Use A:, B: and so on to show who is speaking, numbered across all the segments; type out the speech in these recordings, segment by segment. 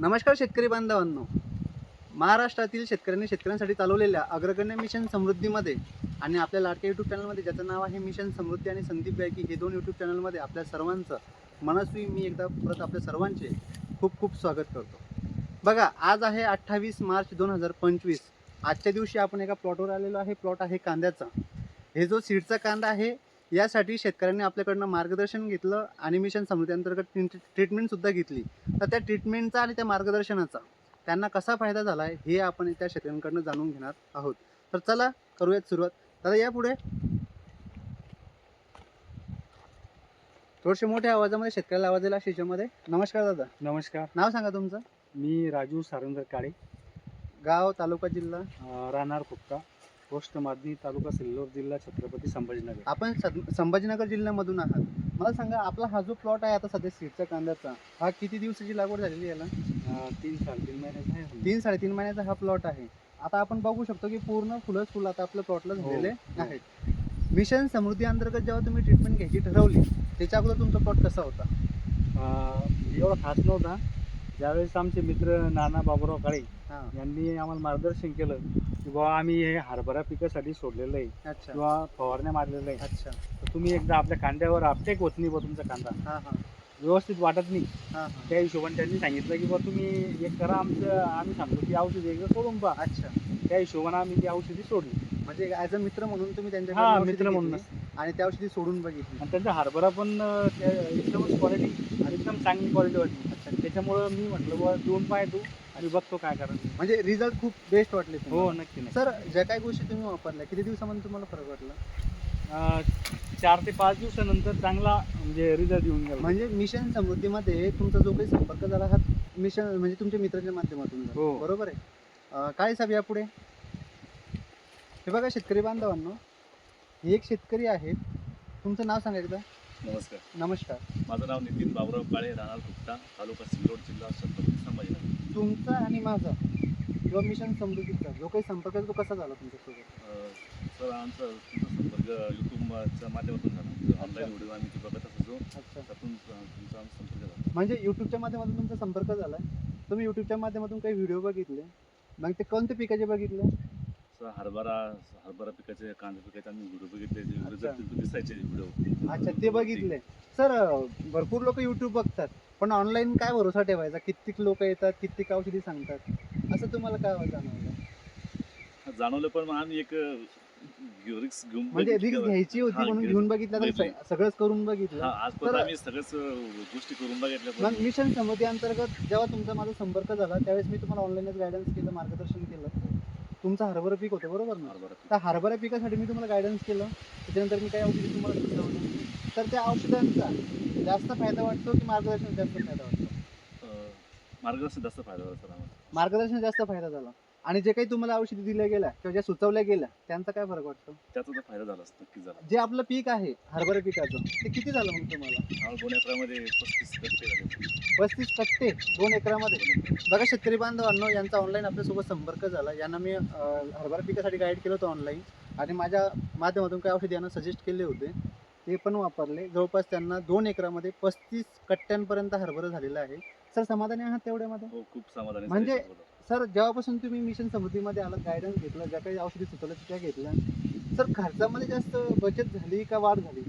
A: नमस्कार शेतकरी बांधवांनो. महाराष्ट्रातील शेतकऱ्यांनी शेतकऱ्यांसाठी चालवलेल्या अग्रगण्य मिशन समृद्धीमध्ये आणि आपल्या लाडक्या यूट्यूब चॅनलमध्ये ज्याचं नाव आहे मिशन समृद्धी आणि संदीप गायकी हे दोन यूट्यूब चॅनलमध्ये आपल्या सर्वांचं मनस्वी मी एकदा परत आपल्या सर्वांचे खूप खूप स्वागत करतो. बघा आज आहे अठ्ठावीस मार्च दोन हजार पंचवीस. आजच्या दिवशी आपण एका प्लॉटवर आलेलो आहे. प्लॉट आहे कांद्याचा. हे जो सीडचा कांदा आहे यासाठी शेतकऱ्यांनी आपल्याकडनं मार्गदर्शन घेतलं आणि मिशन समृद्धी अंतर्गत ट्रीटमेंटसुद्धा घेतली. तर त्या ट्रीटमेंटचा आणि त्या मार्गदर्शनाचा त्यांना कसा फायदा झाला आहे हे आपण त्या शेतकऱ्यांकडनं जाणून घेणार आहोत. तर चला करूयात सुरुवात. दादा या पुढे. थोडेसे मोठ्या आवाजामध्ये शेतकऱ्याला आवाज दिला शिच्यामध्ये नमस्कार दादा.
B: नमस्कार.
A: नाव सांगा तुमचं.
B: मी राजू सारंगर काळे
A: गाव तालुका जिल्हा.
B: राहणार खुपका. पोस्ट मादनी तालुका सिल्लोड जिल्हा छत्रपती संभाजीनगर.
A: आपण सद- संभाजीनगर जिल्ह्यामधून आहात. मला सांगा आपला हा जो प्लॉट आहे आता सध्या सीडचा कांद्याचा हा किती दिवसाची लागवड झालेली आहे याला?
B: अं, तीन साडेतीन महिन्यात आहे समजा.
A: तीन साडेतीन महिन्याचा हा प्लॉट आहे. आता आपण बघू शकतो की पूर्ण फुलं फुल आता आपल्या प्लॉटला
B: हो,
A: झालेले
B: हो.
A: आहेत. मिशन समृद्धी अंतर्गत जेव्हा तुम्ही ट्रीटमेंट घ्यायची ठरवली त्याच्या अगोदर तुमचा प्लॉट कसा होता?
B: अं, एवढा खास नव्हता. ज्यावेळेस आमचे मित्र नाना बाबुराव काळे
A: हा.
B: यांनी आम्हाला मार्गदर्शन केलं की बाबा आम्ही हे हरभरा पिकासाठी सोडलेलं आहे
A: अच्छा.
B: किंवा फवारण्या मारलेलं आहे.
A: अच्छा.
B: तर तुम्ही एकदा आपल्या कांद्यावर अपटेक होत नाही बा तुमचा कांदा.
A: हा हा.
B: व्यवस्थित वाटत नाही.
A: हा हा.
B: त्या हिशोबाने त्यांनी सांगितलं की बा तुम्ही एक करा आमचं आम्ही सांगतो की औषध एकदा सोडून पहा.
A: अच्छा.
B: त्या हिशोबाने आम्ही ती औषधी सोडली.
A: म्हणजे ऍज अ मित्र म्हणून तुम्ही
B: हा
A: त्यांच्या
B: मित्र म्हणून.
A: आणि त्या औषधी सोडून बघितली.
B: आणि त्यांचा हरभरा पण अं, त्या- एकदमच क्वालिटी एकदम चांगली क्वालिटी वाटली.
A: अच्छा.
B: त्याच्यामुळं मी म्हटलं बुवा दोन पाय तू. आणि बघतो काय करायचं
A: म्हणजे रिझल्ट खूप बेस्ट वाटले
B: हो
A: तुम्हाला.
B: नक्की नक्की.
A: सर ज्या काही गोष्टी तुम्ही वापरल्या किती दिवसामध्ये तुम्हाला फरक वाटला?
B: अं, चार ते पाच दिवसानंतर चांगला म्हणजे रिझल्ट येऊन गेला.
A: म्हणजे मिशन समृद्धीमध्ये तुमचा जो काही संपर्क झाला हा मिशन म्हणजे तुमच्या मित्राच्या माध्यमातून झाला.
B: हो.
A: बरोबर आहे. अं, काय साहेब यापुढे? हे बघा शेतकरी बांधवांनो हे एक शेतकरी आहेत. तुमचं नाव सांगा एकदा.
C: नमस्कार.
A: नमस्कार.
C: माझं नाव नितीन बाबुराव काळे राहणार गुप्ता तालुका सिल्लोड जिल्हा छत्रपती संभाजीनगर
A: तुमचा आणि माझा. किंवा मिशन समृद्धीचा. जो काही संपर्क आहे तो कसा झाला तुमच्यासोबत?
C: अं, सर आमचा तुमचा संपर्क युट्यूबच्या माध्यमातून झाला. ऑनलाईन व्हिडिओ आम्ही ते बघत असतो
A: अच्छा.
C: त्यातून तुमचा आमचा संपर्क झाला.
A: म्हणजे युट्यूबच्या माध्यमातून तुमचा संपर्क झाला तुम्ही युट्यूबच्या माध्यमातून काही व्हिडिओ बघितले. मग ते कोणते पिकाचे बघितले?
C: सर हरभरा हरभरा पिकाचे कांदा पिकाचे आम्ही व्हिडिओ बघितले जे
A: अच्छा.
C: result दिसायचे व्हिडिओ
A: अच्छा ते बघितले. सर भरपूर लोक युट्यूब बघतात पण ऑनलाईन काय भरोसा ठेवायचा? कित्येक लोक येतात कित्येक औषधी सांगतात. असं तुम्हाला काय जाणवलं?
C: जाणवलं पण मग आम्ही एक रिक्स घेऊन
A: म्हणजे
C: बघितलं.
A: रिक्स घ्यायची होती
C: हा,
A: म्हणून घेऊन बघितलं तर
C: बघितली.
A: स- सगळंच करून बघितलं.
C: आजपर्यंत
A: तर-
C: आम्ही सगळ्याच अं, गोष्टी करून बघितल्या
A: मग मिशन समृद्धी अंतर्गत जेव्हा तुमचा माझा संपर्क झाला त्यावेळेस मी तुम्हाला ऑनलाईनच गायडन्स केलं मार्गदर्शन केलं. तुमचं हरभरा पीक होतं बरोबर ना?
C: हरभरा पीक.
A: त्या हरभरा पिकासाठी मी तुम्हाला गायडन्स केलं. त्याच्यानंतर मी काही औषधी तुम्हाला सुचवलं तर त्या औषधांचा जास्त फायदा वाटतो की मार्गदर्शन जास्त फायदा वाटतो?
C: अं, मार्गदर्शन जास्त फायदा झाला सर आम्हाला.
A: मार्गदर्शन जास्त फायदा झाला. आणि जे काही तुम्हाला औषधी दिल्या गेल्या किंवा ज्या सुचवल्या गेल्या त्यांचा काय फरक वाटतो?
C: त्याचा तर फायदा झालाच नक्कीच झाला.
A: जे आपलं पीक आहे हरभरा पिकाचं ते किती झालं मग तुम्हाला?
C: दोन एकरामध्ये पस्तीस टक्के झाले.
A: पस्तीस टक्के दोन एकरामध्ये? बघा शेतकरी बांधवांनो यांचा ऑनलाईन आपल्यासोबत संपर्क झाला. यांना मी अं, हरभरा पिकासाठी गाईड केलं होतं ऑनलाईन आणि माझ्या माध्यमातून काही औषधी यांना सजेस्ट केले होते. ते पण वापरले. जवळपास त्यांना दोन एकरामध्ये पस्तीस कट्ट्यांपर्यंत हरभरा झालेला आहे. सर समाधानी आहात तेवढ्यामध्ये?
C: हो खूप समाधानी आहे
A: म्हणजे-.
C: सर
A: जेव्हापासून तुम्ही मिशन समृद्धीमध्ये आला गायडन्स घेतला ज्या काही औषधी सुचवल्या त्या घेतल्या सर खर्चामध्ये जास्त बचत झाली का वाढ झाली?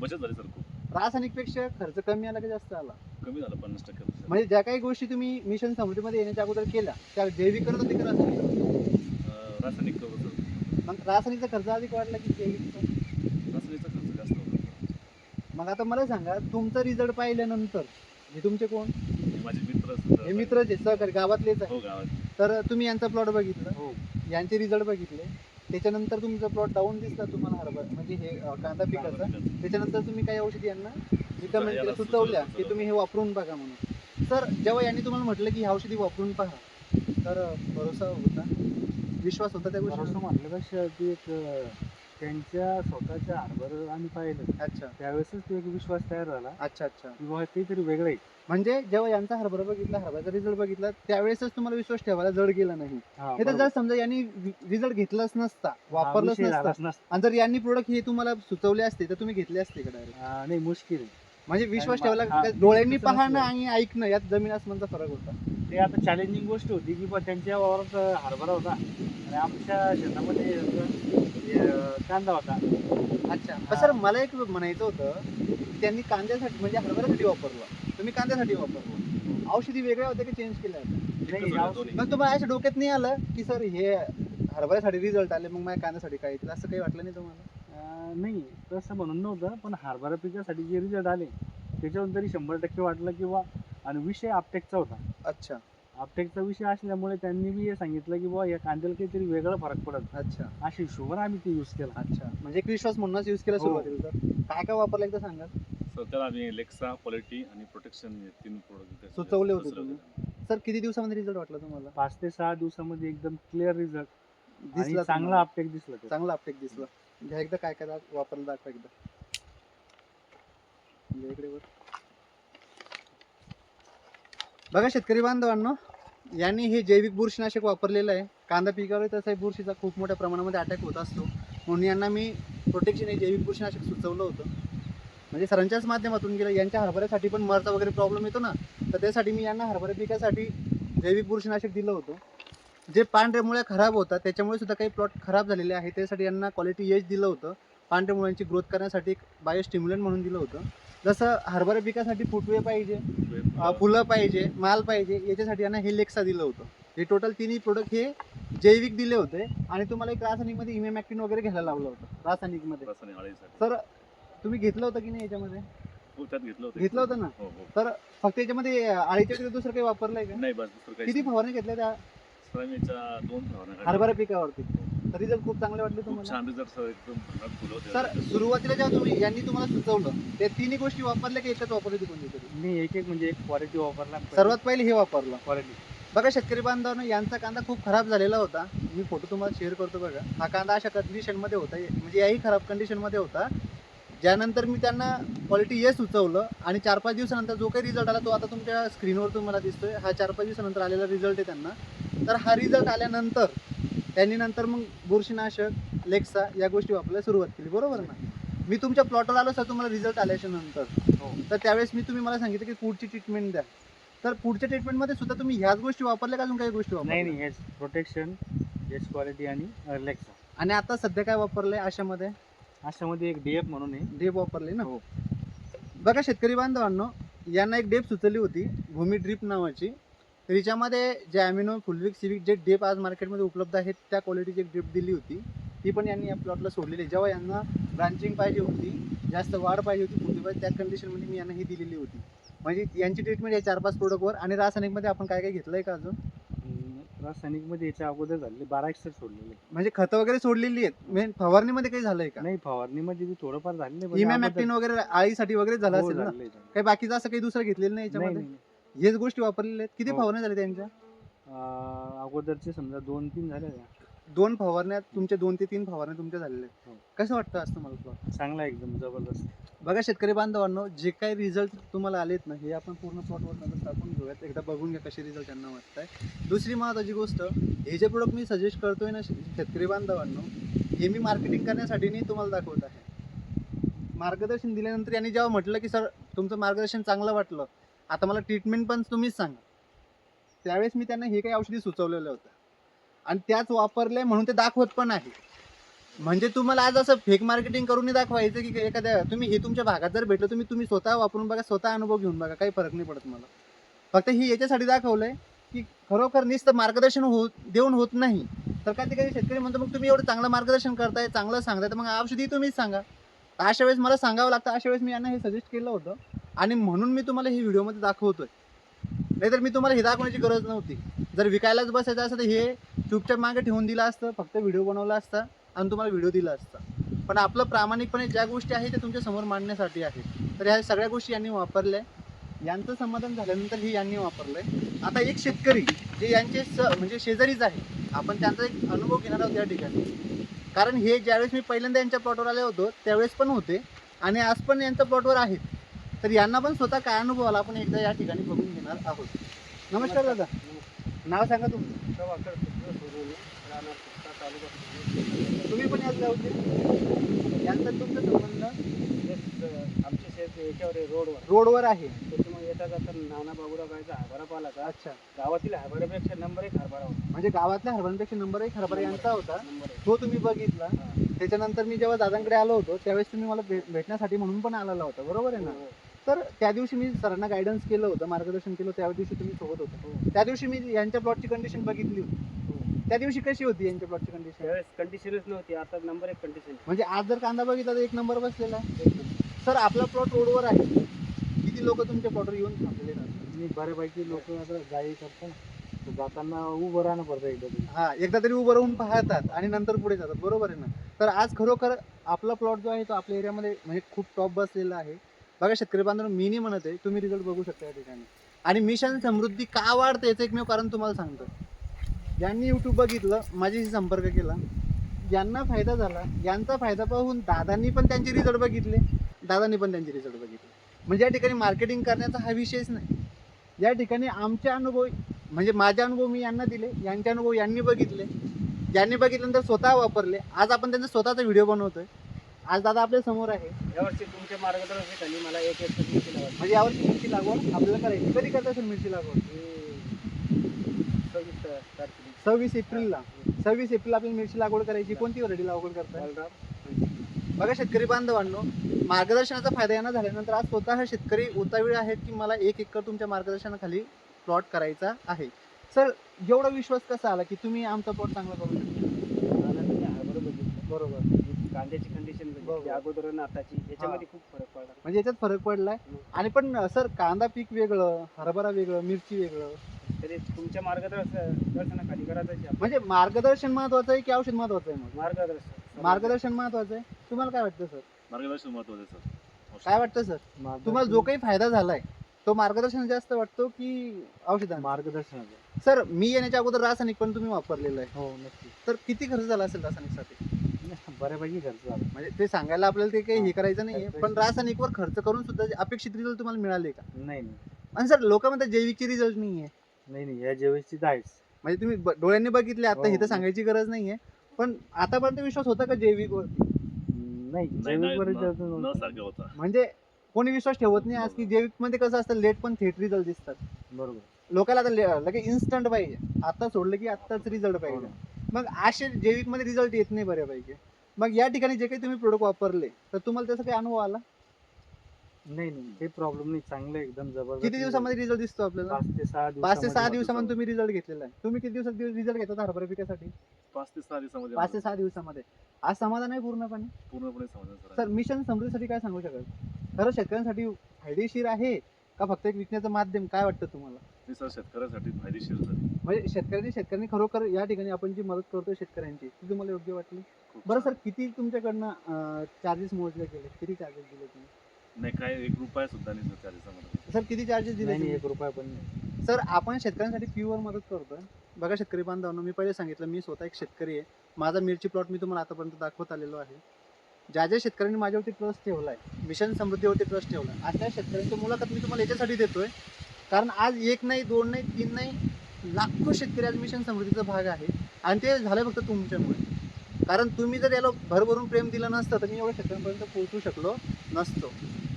C: बचत झाली सर खूप.
A: रासायनिकपेक्षा खर्च कमी आला की जास्त आला?
C: कमी झालं पन्नास टक्के
A: म्हणजे ज्या काही गोष्टी तुम्ही मिशन समृद्धीमध्ये येण्याच्या अगोदर केल्या त्या जैविक करत होते का रासायनिक
C: अं, रासायनिक करू सर
A: मग रासायनिकचा खर्च अधिक वाढला की जैविकचा?
C: रासायनिकचा खर्च जास्त होता.
A: मग आता मला सांगा तुमचा रिझल्ट पाहिल्यानंतर हे तुमचे कोण?
C: मित्र
A: हे मित्रच आहेत सहकारी गावातलेच आहे
C: हो गावात
A: तर तुम्ही यांचा प्लॉट बघितला?
B: हो.
A: यांचे रिझल्ट बघितले. त्याच्यानंतर तुमचा प्लॉट डाऊन दिसला तुम्हाला हरभरा म्हणजे हे अं, कांदा पिकाचा. त्याच्यानंतर तुम्ही काही औषधी यांना रिकमेंड केल्या
C: याला
A: सुचवल्या
C: सुचवलं.
A: की तुम्ही हे वापरून बघा म्हणून. सर जेव्हा यांनी तुम्हाला म्हटलं की ही औषधी वापरून पहा तर अं, भरोसा होता? विश्वास होता त्या गोष्टी
B: ती एक अं, त्यांच्या स्वतःच्या हरभर आम्ही पाहिलं.
A: अच्छा.
B: त्यावेळेसच तो एक विश्वास तयार झाला.
A: अच्छा अच्छा.
B: बाबा काहीतरी वेगळं आहे.
A: म्हणजे जेव्हा यांचा हरभरा बघितला हरभराचा रिझल्ट बघितला त्यावेळेसच तुम्हाला विश्वास ठेवायला जड गेला नाही.
B: हा,
A: हे तर
B: बरोबर.
A: जर समजा यांनी रिझल्ट घेतलाच नसता वापरलंच
B: विषय
A: नसता
B: झालाच नसता.
A: आणि जर यांनी प्रोडक्ट हे तुम्हाला सुचवले असते तर तुम्ही घेतले असते का डायरेक्ट
B: हा, नाही मुश्किल आहे.
A: म्हणजे विश्वास
B: आणि मा-
A: ठेवला
B: हा,
A: डोळ्यांनी
B: तसं
A: पाहणं
B: नसलं.
A: आणि ऐकणं यात जमीन आसमानचा फरक होता.
B: ते आता चॅलेंजिंग गोष्ट होती की बा त्यांच्या वावरात हरभरा होता. आणि आमच्या शेतामध्ये कांदा होता.
A: अच्छा पण सर मला एक म्हणायचं होतं की त्यांनी कांद्यासाठी म्हणजे हरभऱ्यासाठी वापरलं. तुम्ही कांद्यासाठी वापरलं. औषधी वेगळ्या होत्या की चेंज केल्या होत्या. मग तुम्हाला असं डोक्यात नाही आलं की सर हे हरभऱ्यासाठी रिझल्ट आले मग माझ्या कांद्यासाठी काय? येतील असं काही वाटलं नाही तुम्हाला?
B: नाही तसं म्हणून नव्हतं पण हरभरा पिकासाठी जे रिझल्ट आले त्याच्यावर तरी शंभर टक्के वाटलं की बा आणि विषय आपटेकचा होता.
A: अच्छा.
B: आपटेकचा विषय असल्यामुळे त्यांनी बी हे सांगितलं की बुवा या कांद्याला काहीतरी वेगळा फरक पडत.
A: अच्छा.
B: अशा हिशोबाने आम्ही ते यूज केला.
A: अच्छा. म्हणजे एक विश्वास म्हणूनच यूज केला
B: हो.
A: सुरुवातीला तर. काय काय वापरलं एकदा सांगा
C: सर त्याला आम्ही लेक्सा क्वालिटी आणि प्रोटेक्शन हे तीन प्रोडक्ट
A: सुचवले होते तुम्ही? सर किती दिवसामध्ये रिझल्ट वाटला तुम्हाला?
B: पाच ते सहा दिवसामध्ये एकदम क्लिअर रिझल्ट आणि
A: दिसला
B: चांगला
A: तुम्हाला?
B: आपटेक दिसला ते.
A: चांगला अपटेक दिसला. घ्या एकदा काय काय दाख- वापरलं दाखवा एकदा. म्हणजे इकडे वर. बघा शेतकरी बांधवांनो यांनी हे जैविक बुरशीनाशक वापरलेलं आहे. कांदा पिकावर तसा बुरशीचा खूप मोठ्या प्रमाणामध्ये अटॅक होत असतो. म्हणून यांना मी प्रोटेक्शन हे जैविक बुरशीनाशक सुचवलं होतं. म्हणजे सरांच्याच माध्यमातून गेलं यांच्या हरभऱ्यासाठी पण मरचा वगैरे प्रॉब्लेम येतो ना तर त्यासाठी मी यांना हरभऱ्या पिकासाठी जैविक बुरशीनाशक दिलं होतं. जे पांढऱ्यामुळे खराब होतात त्याच्यामुळे सुद्धा काही प्लॉट खराब झालेले आहे त्यासाठी यांना क्वालिटी एज दिलं होतं. पांढऱ्या मुळांची ग्रोथ करण्यासाठी एक बायोस्टिम्युलंट म्हणून दिलं होतं. जसं हरभरा पिकासाठी फुटवे पाहिजे अं, फुलं पाहिजे माल पाहिजे याच्यासाठी यांना हे लेक्सा दिलं होतं. हे टोटल तिन्ही प्रोडक्ट हे जैविक दिले होते आणि तुम्हाला एक रासायनिकमध्ये इमेमॅक्टिन वगैरे घ्यायला लावलं होतं रासायनिकमध्ये.
C: रासायनिक आळीसाठी
A: तर तुम्ही घेतलं होतं की नाही याच्यामध्ये?
C: हो त्यात घेतलं होतं
A: घेतलं होतं ना?
C: हो हो.
A: तर फक्त याच्यामध्ये आळीच्या वगैरे दुसरं काही वापरलंय का?
C: नाही बस दुसरं काही
A: किती फवारणी घेतल्या त्या?
C: सर दोन फवारण्या.
A: हरभरा पिकावरती. रिझल्ट खूप चांगले वाटले
C: खूप
A: तुम्हाला?
C: छान रिझल्ट सर एकदम भरपूर फुलं होते
A: सर सुरुवातीला जेव्हा तुम्ही यांनी तुम्हाला सुचवलं ते तिन्ही गोष्टी वापरल्या की एकच वापरली होती कोणती तरी
B: मी एक एक म्हणजे एक क्वालिटी वापरला.
A: सर्वात पहिले हे वापरलं.
B: क्वालिटी
A: बघा शेतकरी बांधवांनो यांचा कांदा खूप खराब झालेला होता. मी फोटो तुम्हाला शेअर करतो बघा. हा कांदा अशा कंडिशनमध्ये होता. म्हणजे याही खराब कंडिशनमध्ये होता. ज्यानंतर मी त्यांना क्वालिटी ये सुचवलं आणि चार पाच दिवसानंतर जो काही रिझल्ट आला तो आता तुमच्या स्क्रीनवर तुम्हाला दिसतोय. हा चार पाच दिवसानंतर आलेला रिझल्ट आहे त्यांना. तर हा रिझल्ट आल्यानंतर त्यांनी नंतर मग बुरशीनाशक लेक्सा या गोष्टी वापरायला सुरुवात केली. बरोबर ना? मी तुमच्या प्लॉटवर आलो सर तुम्हाला रिझल्ट आल्याच्यानंतर.
B: हो.
A: तर त्यावेळेस मी तुम्ही मला सांगितलं की पुढची ट्रीटमेंट द्या. तर पुढच्या ट्रीटमेंटमध्ये सुद्धा तुम्ही ह्याच गोष्टी वापरल्या का अजून काही गोष्टी
B: नाही
A: वापरल्या?
B: नाही हेच प्रोटेक्शन हेच क्वालिटी आणि रिलॅक्सा
A: आणि आता सध्या काय वापरलंय अशामध्ये
B: अशामध्ये एक डीएफ म्हणून आहे.
A: डेप वापरले ना?
B: हो.
A: बघा शेतकरी बांधवांनो यांना एक डेप सुचवली होती भूमी ड्रीप नावाची. तर हिच्यामध्ये जे ॲमिनो फुलविक सिविक जे डेप आज मार्केटमध्ये उपलब्ध आहेत त्या क्वालिटीची एक ड्रीप दिली होती. ती पण यांनी या प्लॉटला सोडलेली आहे. जेव्हा यांना ब्रांचिंग पाहिजे होती जास्त वाढ पाहिजे होती फुलवी पाहिजे त्या कंडिशनमध्ये मी यांना ही दिलेली होती. म्हणजे यांची ट्रीटमेंट या चार पाच प्रोडक्टवर आणि रासायनिकमध्ये आपण काय काय घेतलंय का अजून?
B: रासायनिकमध्ये याच्या अगोदर झालेले बारा एक्सर सोडलेले
A: म्हणजे खतं वगैरे सोडलेली आहेत. मेन फवारणीमध्ये काही झालंय का?
B: नाही फवारणीमध्ये बी थोडंफार झालेले
A: इमॅमॅक्टिन वगैरे आळीसाठी वगैरे झालं
B: हो,
A: असेल ना?
B: आहे, आहे.
A: काही बाकीचं असं काही दुसरं घेतलेलं नाही याच्यामध्ये?
B: नाही,
A: हेच गोष्टी वापरलेल्या आहेत. किती
B: हो.
A: फवारण्या झाल्या त्यांच्या?
B: अं, अगोदरचे समजा दोन तीन झाले.
A: दोन फवारण्यात तुमच्या दोन ते तीन फवारण्या तुमच्या झालेल्या आहेत.
B: हो.
A: कसं वाटतं असतं मला प्लॉट
B: चांगला आहे एकदम जबरदस्त.
A: बघा शेतकरी बांधवांनो जे काही रिझल्ट तुम्हाला आलेत ना हे आपण पूर्ण प्लॉटवर नजर टाकून घेऊयात. एकदा बघून घ्या कसे रिझल्ट त्यांना वाटत आहे दुसरी महत्त्वाची गोष्ट हे जे प्रोडक्ट मी सजेस्ट करतोय ना शे- शेतकरी बांधवांनो हे मी मार्केटिंग करण्यासाठी नाही तुम्हाला दाखवत आहे. मार्गदर्शन दिल्यानंतर यांनी जेव्हा म्हटलं की सर तुमचं मार्गदर्शन चांगलं वाटलं आता मला ट्रीटमेंट पण तुम्हीच सांगा. त्यावेळेस मी त्यांना हे काही औषधी सुचवलेलं होतं. आणि त्याच वापरले म्हणून ते दाखवत पण आहे. म्हणजे तुम्हाला आज असं फेक मार्केटिंग करून दाखवायचं की एखाद्या तुम्ही हे तुमच्या भागात जर भेटलं तुम्ही तुम्ही स्वतः वापरून बघा स्वतः अनुभव घेऊन बघा काही फरक नाही पडत मला. फक्त ही याच्यासाठी दाखवलंय की खरोखर निस्त मार्गदर्शन होत देऊन होत नाही. तर कधी कधी शेतकरी म्हणतो मग तुम्ही एवढं चांगलं मार्गदर्शन करताय चांगलं सांगताय तर मग औषधी तुम्हीच सांगा. तर अशा वेळेस मला सांगावं लागतं. अशा वेळेस मी यांना हे सजेस्ट केलं होतं. आणि म्हणून मी तुम्हाला हे व्हिडिओमध्ये दाखवतोय. नाहीतर मी तुम्हाला हे दाखवण्याची गरज नव्हती. जर विकायलाच बसायचं असतं तर हे चुपचाप मागे ठेवून दिलं असतं फक्त व्हिडिओ बनवला असता आणि तुम्हाला व्हिडिओ दिला असता. पण आपलं प्रामाणिकपणे ज्या गोष्टी आहेत त्या तुमच्यासमोर मांडण्यासाठी आहेत. तर ह्या सगळ्या गोष्टी यांनी वापरल्या. यांचं समाधान झाल्यानंतर ही यांनी वापरलं आहे आता एक शेतकरी जे यांचे स म्हणजे शेजारीच आहे. आपण त्यांचा एक अनुभव घेणार आहोत या ठिकाणी. कारण हे ज्यावेळेस मी पहिल्यांदा यांच्या प्लॉटवर आले होतो त्यावेळेस पण होते. आणि आज पण यांच्या प्लॉटवर आहेत. तर यांना पण स्वतः काय अनुभव आला? आपण एकदा या ठिकाणी बघून घेणार आहोत. नमस्कार दादा. नाव सांगा तुमचं. तुम्ही पण याच गावचे यांचा तुमचा संबंध?
D: आमचे शेत याच्यावर आहे, रोडवर.
A: रोडवर आहे.
D: त्याच्यामुळे येता जाता नाना बाबुराव गायचा हरभरा का
A: अच्छा.
D: गावातील हरभऱ्यापेक्षा नंबर एक हरभरा होता.
A: म्हणजे गावातल्या हरभऱ्यांपेक्षा नंबर एक हरभरा यांचा होता.
D: नंबर एक
A: तो तुम्ही बघितला.
D: हा.
A: त्याच्यानंतर मी जेव्हा दादांकडे आलो होतो त्यावेळेस तुम्ही मला भेट भेटण्यासाठी म्हणून पण आलेला होता. बरोबर आहे ना?
D: हो,
A: तर त्या दिवशी मी सरांना गायडन्स केलं होतं मार्गदर्शन केलं त्या दिवशी तुम्ही सोबत होते.
D: हो,
A: त्या दिवशी मी यांच्या प्लॉटची कंडिशन बघितली होती.
D: हो.
A: त्या दिवशी कशी होती यांच्या प्लॉटची कंडिशन
D: कंडिशनच नव्हती आता नंबर एक कंडिशन
A: म्हणजे आज जर कांदा बघितला तर एक नंबर बसलेला आहे. सर आपला प्लॉट रोडवर आहे. किती लोक तुमच्या प्लॉटवर येऊन थांबलेले
B: आणि बऱ्यापैकी लोक आता गाई करतात. जाताना उभं राहणं पडतं एकदा तरी.
A: हा एकदा तरी उभं राहून पाहतात आणि नंतर पुढे जातात. बरोबर आहे ना? तर आज खरोखर आपला प्लॉट जो आहे तो आपल्या एरियामध्ये म्हणजे खूप टॉप बसलेला आहे. बघा शेतकरी बांधव मी नाही म्हणत आहे तुम्ही रिझल्ट बघू शकता या ठिकाणी. आणि मिशन समृद्धी का वाढते याचं एकमेव कारण तुम्हाला सांगतो. ज्यांनी यूट्यूब बघितलं माझ्याशी संपर्क केला ज्यांना फायदा झाला यांचा फायदा पाहून दादांनी पण त्यांचे रिझल्ट बघितले दादांनी पण त्यांचे रिझल्ट बघितले. म्हणजे या ठिकाणी मार्केटिंग करण्याचा हा विषयच नाही. या ठिकाणी आमचे अनुभव म्हणजे माझे अनुभव मी यांना दिले यांचे अनुभव यांनी बघितले. ज्यांनी बघितल्यानंतर स्वतः वापरले. आज आपण त्यांचा स्वतःचा व्हिडिओ बनवतोय. आज दादा आपल्यासमोर आहे
D: यावर्षी तुमच्या मार्गदर्शनाखाली मला एक एक मिरची लावायची
A: म्हणजे यावर्षी मिरची लागवड आपल्याला करायची कधी करता असेल मिरची लागवड
D: सव्वीस तारखेला
A: सव्वीस एप्रिलला सव्वीस एप्रिल आपल्याला मिरची लागवड करायची कोणती व्हरायटी लागवड
D: बालराम
A: बघा शेतकरी बांधवांनो मार्गदर्शनाचा फायदा यांना झाल्यानंतर आज स्वतः शेतकरी उतावीळ आहेत की मला एक एकर तुमच्या मार्गदर्शनाखाली प्लॉट करायचा आहे सर एवढा विश्वास कसा आला की तुम्ही आमचा प्लॉट चांगला करू शकता बरोबर
D: कांद्याची कंडिशन बघितली
A: बरोबर.
D: अगोदर आणि आताची याच्यामध्ये खूप फरक पडला.
A: म्हणजे याच्यात फरक पडलाय. आणि पण सर कांदा पीक वेगळं हरभरा वेगळं मिरची वेगळं.
D: तरी तुमच्या मार्गदर्शन दर्शनाखाली करायचं आहे.
A: म्हणजे मार्गदर्शन महत्वाचं आहे की औषध महत्वाचं आहे मग?
D: मार्गदर्शन.
A: मार्गदर्शन महत्वाचं आहे. तुम्हाला काय वाटतं सर?
C: मार्गदर्शन महत्वाचं आहे सर.
A: काय वाटतं सर? तुम्हाला जो काही फायदा झालाय तो मार्गदर्शन जास्त वाटतो की औषधांचा?
B: मार्गदर्शनाचं
A: सर मी येण्याच्या अगोदर रासायनिक पण तुम्ही वापरलेलं आहे.
B: हो नक्की.
A: तर किती खर्च झाला असेल रासायनिकसाठी?
B: बऱ्यापैकी खर्च झाला.
A: म्हणजे ते सांगायला आपल्याला ते काही हे
B: हा.
A: करायचं नाहीये पण रासायनिकवर खर्च करून सुद्धा जे अपेक्षित रिझल्ट तुम्हाला मिळाले का?
B: नाही नाही.
A: आणि सर लोक म्हणतात जैविकचे रिझल्ट नाहीये.
B: नाही नाही या जेवीची आहेच.
A: म्हणजे तुम्ही ब- डोळ्यांनी बघितले आता
B: हो.
A: इथं सांगायची गरज नाहीये. पण आतापर्यंत विश्वास होता का जैविक वरती
B: नाही
C: नाही,
B: जैविक
C: नाही,
B: बरेच
C: न-
B: जास्त
C: न
B: नव्हतं.
C: सारखं होता.
A: म्हणजे कोणी विश्वास ठेवत नाही आज की जैविकमध्ये कसं असतं लेट पण थेट रिझल्ट दिसतात.
B: बरोबर.
A: लोकांना आता ले- लगे इन्स्टंट पाहिजे. आता सोडलं की आत्ताच रिझल्ट
B: हो.
A: पाहिजे मग असे जैविकमध्ये रिझल्ट येत नाही बऱ्यापैकी. मग या ठिकाणी जे काही तुम्ही प्रोडक्ट वापरले तर तुम्हाला त्याचा काही अनुभव आला?
B: नाही नाही काही प्रॉब्लेम नाही. चांगलं एकदम जबरदस्त
A: किती दिवसामध्ये रिझल्ट दिसतो आपल्याला?
B: पाच ते सहा
A: पाच ते सहा
B: दिवसामध्ये
A: तुम्ही रिझल्ट घेतलेला आहे. तुम्ही किती दिवसात रिझल्ट घेतात हरभरा पिकासाठी
C: पाच ते सहा दिवसामध्ये
A: पाच ते सहा दिवसामध्ये. आज समाधान आहे पूर्णपणे?
C: पूर्णपणे समाधान सर.
A: सर मिशन समृद्धीसाठी काय सांगू शकाल? खरं शेतकऱ्यांसाठी फायदेशीर आहे का फक्त एक विकण्याचं माध्यम? काय वाटतं तुम्हाला?
C: मी सर शेतकऱ्यासाठी फायदेशीर झाली.
A: म्हणजे शेतकऱ्यांनी शेतकऱ्यांनी खरोखर या ठिकाणी आपण जी मदत करतोय शेतकऱ्यांची ती तुम्हाला योग्य वाटली?
C: खूप
A: बरं. सर किती तुमच्याकडनं चार्जेस मोजले गेले? किती चार्जेस दिले तुम्ही?
C: नाही काय एक रुपया सुद्धा नाही सर
A: सर किती चार्जेस दिले
B: नाही नाही,
A: तुम्ही?
B: एक रुपया पण नाही.
A: सर आपण शेतकऱ्यांसाठी प्युअर मदत करतोय. बघा शेतकरी बांधवांनो मी पहिले सांगितलं मी स्वतः एक शेतकरी आहे. माझा मिरची प्लॉट मी तुम्हाला आतापर्यंत दाखवत आलेलो आहे. ज्या ज्या शेतकऱ्यांनी माझ्यावरती ट्रस्ट ठेवलाय मिशन समृद्धीवरती ट्रस्ट ठेवलाय आज त्या शेतकऱ्यांची मुलाखत मी तुम्हाला याच्यासाठी देतोय. कारण आज एक नाही दोन नाही तीन नाही लाखो शेतकरी आज मिशन समृद्धीचा भाग आहे. आणि ते झालं फक्त तुमच्यामुळे. कारण तुम्ही जर याला भरभरून प्रेम दिलं नसतं तर मी एवढ्या शेतकऱ्यांपर्यंत पोहोचू शकलो नसतो.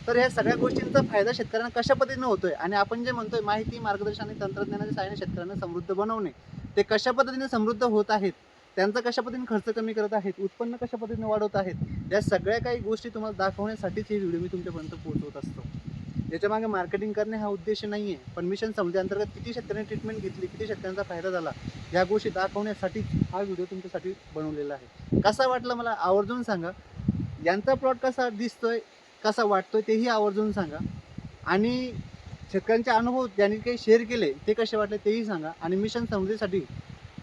A: तर ह्या सगळ्या गोष्टींचा फायदा शेतकऱ्यांना कशा पद्धतीनं होतोय? आणि आपण जे म्हणतोय माहिती मार्गदर्शन आणि तंत्रज्ञानाच्या सहाय्याने शेतकऱ्यांना समृद्ध बनवणे ते कशा पद्धतीने समृद्ध होत आहेत? त्यांचा कशा पद्धतीने खर्च कमी करत आहेत? उत्पन्न कशा पद्धतीने वाढवत आहेत? या सगळ्या काही गोष्टी तुम्हाला दाखवण्यासाठीच हे व्हिडिओ मी तुमच्यापर्यंत पोहोचवत असतो. याच्या मागे मार्केटिंग करणे हा उद्देश नाही आहे पण मिशन समृद्धी अंतर्गत किती शेतकऱ्यांनी ट्रीटमेंट घेतली किती शेतकऱ्यांचा फायदा झाला या गोष्टी दाखवण्यासाठी हा व्हिडिओ तुमच्यासाठी बनवलेला आहे. कसा वाटला मला आवर्जून सांगा. यांचा प्लॉट कसा दिसतोय कसा वाटतोय तेही आवर्जून सांगा. आणि शेतकऱ्यांचे अनुभव ज्यांनी काही शेअर केले ते कसे वाटले तेही सांगा. आणि मिशन समृद्धीसाठी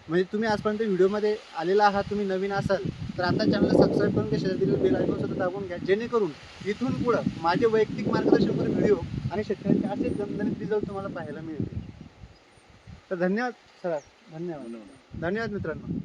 A: म्हणजे तुम्ही आजपर्यंत व्हिडिओमध्ये आलेला आहात तुम्ही नवीन असाल तर आता चॅनलला सबस्क्राईब करून घ्या शेजारी बेल आयकॉन सुद्धा दाबून घ्या जेणेकरून इथून पुढं माझे वैयक्तिक मार्गदर्शनपर व्हिडिओ आणि शेतकऱ्यांचे असे दणदणीत रिझल्ट तुम्हाला पाहायला मिळतील. तर धन्यवाद सर
C: धन्यवाद.
A: धन्यवाद मित्रांनो.